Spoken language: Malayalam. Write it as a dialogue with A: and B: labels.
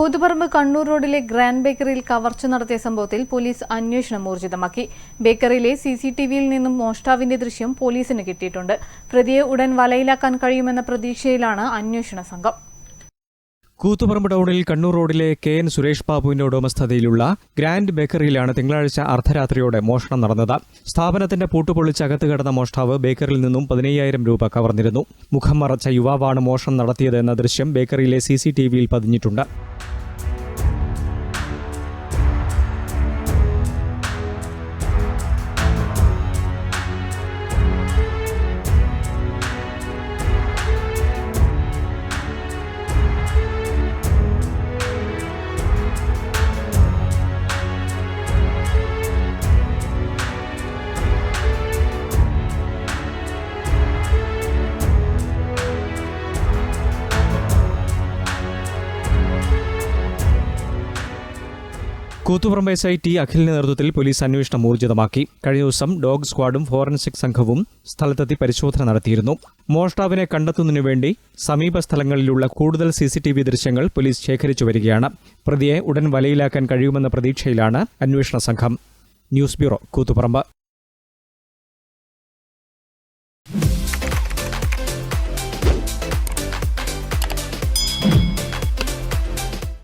A: കൂത്തുപറമ്പ് കണ്ണൂർ റോഡിലെ ഗ്രാൻഡ് ബേക്കറിയിൽ കവർച്ച നടത്തിയ സംഭവത്തിൽ പോലീസ് അന്വേഷണം ഊർജിതമാക്കി. ബേക്കറിയിലെ സി സി ടി വിയിൽ നിന്നും മോഷ്ടാവിന്റെ ദൃശ്യം പോലീസിന് കിട്ടിയിട്ടുണ്ട്. പ്രതിയെ ഉടൻ വലയിലാക്കാൻ കഴിയുമെന്ന പ്രതീക്ഷയിലാണ് അന്വേഷണ സംഘം.
B: കൂത്തുപറമ്പ് ടൗണിൽ കണ്ണൂർ റോഡിലെ കെ എൻ സുരേഷ് ബാബുവിന്റെ ഉടമസ്ഥതയിലുള്ള ഗ്രാൻഡ് ബേക്കറിയിലാണ് തിങ്കളാഴ്ച അർദ്ധരാത്രിയോടെ മോഷണം നടന്നത്. സ്ഥാപനത്തിന്റെ പൂട്ടുപൊളിച്ച് അകത്ത് കിടന്ന മോഷ്ടാവ് ബേക്കറിയിൽ നിന്നും പതിനയ്യായിരം രൂപ കവർന്നിരുന്നു. മുഖം മറച്ച യുവാവാണ് മോഷണം നടത്തിയതെന്ന ദൃശ്യം ബേക്കറിയിലെ സി സി ടി വിയിൽ പതിഞ്ഞിട്ടുണ്ട്. കൂത്തുപറമ്പ് എസ് ഐ ടി അഖിലിന്റെ നേതൃത്വത്തിൽ പോലീസ് അന്വേഷണം ഊർജിതമാക്കി. കഴിഞ്ഞ ദിവസം ഡോഗ് സ്ക്വാഡും ഫോറൻസിക് സംഘവും സ്ഥലത്തെത്തി പരിശോധന നടത്തിയിരുന്നു. മോഷ്ടാവിനെ കണ്ടെത്തുന്നതിനു വേണ്ടി സമീപ സ്ഥലങ്ങളിലുള്ള കൂടുതൽ സി സി ടി വി ദൃശ്യങ്ങൾ പോലീസ് ശേഖരിച്ചു വരികയാണ്. പ്രതിയെ ഉടൻ വലയിലാക്കാൻ കഴിയുമെന്ന പ്രതീക്ഷയിലാണ് അന്വേഷണ സംഘം. News bureau Koothuparamba.